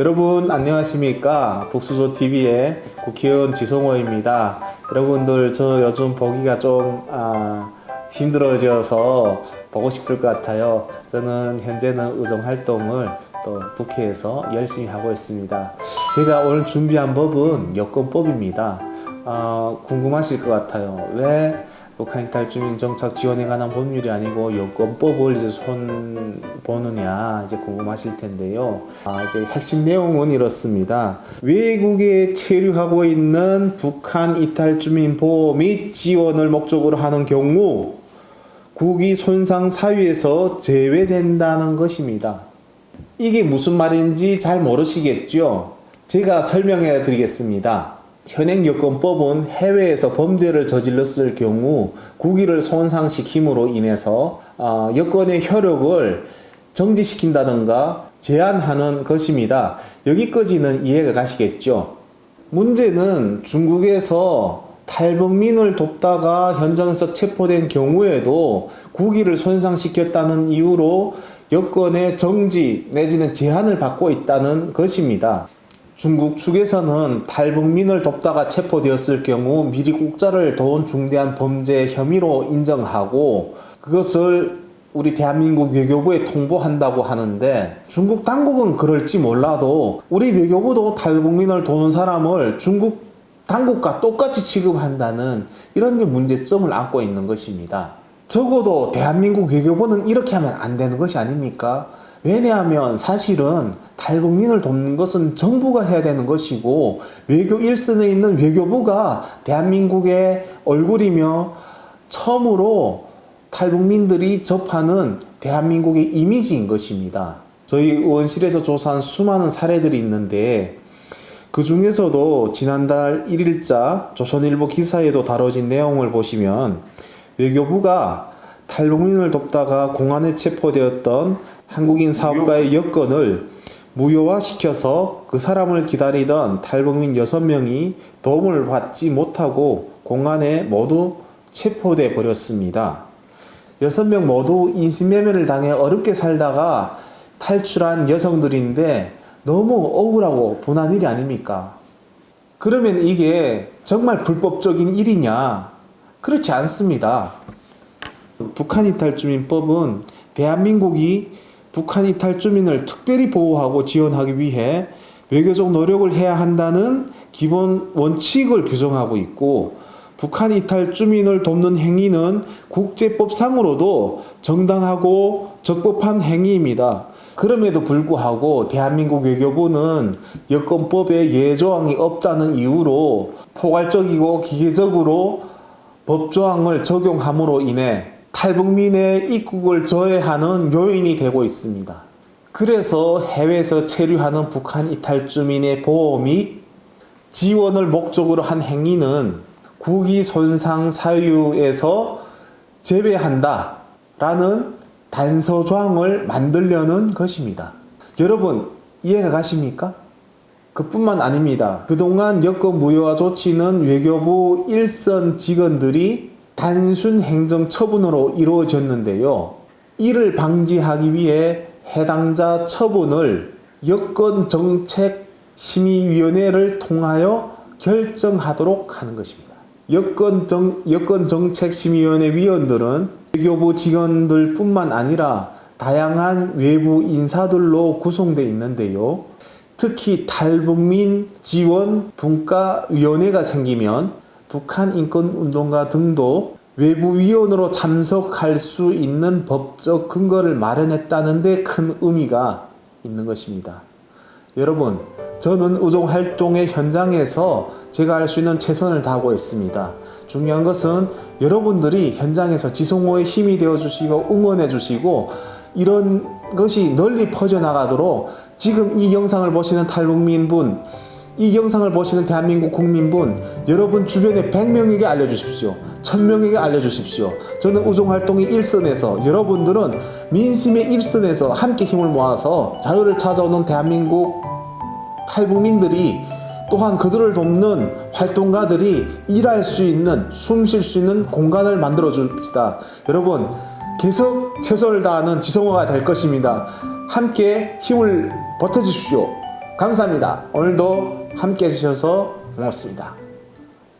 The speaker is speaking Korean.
여러분 안녕하십니까 복수조 TV의 국회의원 지성호입니다. 여러분들 저 요즘 보기가 좀 아, 힘들어져서 보고 싶을 것 같아요. 저는 현재는 의정 활동을 또 국회에서 열심히 하고 있습니다. 제가 오늘 준비한 법은 여권법입니다. 아, 궁금하실 것 같아요. 왜 북한 이 탈 주민 정착 지원에 관한 법률이 아니고 여권법을 이제 손 보느냐 이제 궁금하실 텐데요. 아, 이제 핵심 내용은 이렇습니다. 외국에 체류하고 있는 북한 이탈 주민 보호 및 지원을 목적으로 하는 경우 국위 손상 사유에서 제외된다는 것입니다. 이게 무슨 말인지 잘 모르시겠죠? 제가 설명해 드리겠습니다. 현행 여권법은 해외에서 범죄를 저질렀을 경우 국위를 손상시킴으로 인해서 아, 여권의 효력을 정지시킨다든가 제한하는 것입니다. 여기까지는 이해가 가시겠죠? 문제는 중국에서 탈북민을 돕다가 현장에서 체포된 경우에도 국위를 손상시켰다는 이유로 여권의 정지 내지는 제한을 받고 있다는 것입니다. 중국 측에서는 탈북민을 돕다가 체포되었을 경우 미리 국자를 도운 중대한 범죄 혐의로 인정하고 그것을 우리 대한민국 외교부에 통보한다고 하는데 중국 당국은 그럴지 몰라도 우리 외교부도 탈북민을 도는 사람을 중국 당국과 똑같이 취급한다는 이런 게 문제점을 안고 있는 것입니다. 적어도 대한민국 외교부는 이렇게 하면 안 되는 것이 아닙니까? 왜냐하면 사실은 탈북민을 돕는 것은 정부가 해야 되는 것이고 외교 일선에 있는 외교부가 대한민국의 얼굴이며 처음으로 탈북민들이 접하는 대한민국의 이미지인 것입니다. 저희 의원실에서 조사한 수많은 사례들이 있는데 그 중에서도 지난달 1일자 조선일보 기사에도 다뤄진 내용을 보시면 외교부가 탈북민을 돕다가 공안에 체포되었던 한국인 사업가의 여건을 무효화시켜서 그 사람을 기다리던 탈북민 6명이 도움을 받지 못하고 공안에 모두 체포돼 버렸습니다. 6명 모두 인신매매를 당해 어렵게 살다가 탈출한 여성들인데 너무 억울하고 분한 일이 아닙니까? 그러면 이게 정말 불법적인 일이냐? 그렇지 않습니다. 북한 이탈주민법은 대한민국이 북한 이 탈 주민을 특별히 보호하고 지원하기 위해 외교적 노력을 해야 한다는 기본 원칙을 규정하고 있고 북한 이탈 주민을 돕는 행위는 국제법상으로도 정당하고 적법한 행위입니다. 그럼에도 불구하고 대한민국 외교부는 여권법에 예조항이 없다는 이유로 포괄적이고 기계적으로 법조항을 적용함으로 인해 탈북민의 입국을 저해하는 요인이 되고 있습니다. 그래서 해외에서 체류하는 북한 이탈 주민의 보호 및 지원을 목적으로 한 행위는 국위 손상 사유에서 제외한다 라는 단서 조항을 만들려는 것입니다. 여러분 이해가 가십니까? 그뿐만 아닙니다. 그동안 여권 무효화 조치는 외교부 일선 직원들이 단순 행정 처분으로 이루어졌는데요. 이를 방지하기 위해 해당자 처분을 여권 정책 심의위원회를 통하여 결정하도록 하는 것입니다. 여권 정 여권 정책 심의위원회 위원들은 외교부 직원들 뿐만 아니라 다양한 외부 인사들로 구성되어 있는데요. 특히 탈북민 지원 분과위원회가 생기면 북한 인권운동가 등도 외부위원으로 참석할 수 있는 법적 근거를 마련했다는 데 큰 의미가 있는 것입니다. 여러분, 저는 의정 활동의 현장에서 제가 할 수 있는 최선을 다하고 있습니다. 중요한 것은 여러분들이 현장에서 지성호의 힘이 되어 주시고 응원해 주시고 이런 것이 널리 퍼져나가도록 지금 이 영상을 보시는 탈북민분, 이 영상을 보시는 대한민국 국민분, 여러분 주변에 100명에게 알려주십시오. 1000명에게 알려주십시오. 저는 우종활동의 일선에서, 여러분들은 민심의 일선에서 함께 힘을 모아서 자유를 찾아오는 대한민국 탈북민들이 또한 그들을 돕는 활동가들이 일할 수 있는, 숨 쉴 수 있는 공간을 만들어 줍시다. 여러분, 계속 최선을 다하는 지성화가 될 것입니다. 함께 힘을 버텨주십시오. 감사합니다. 오늘도 함께 해주셔서 고맙습니다.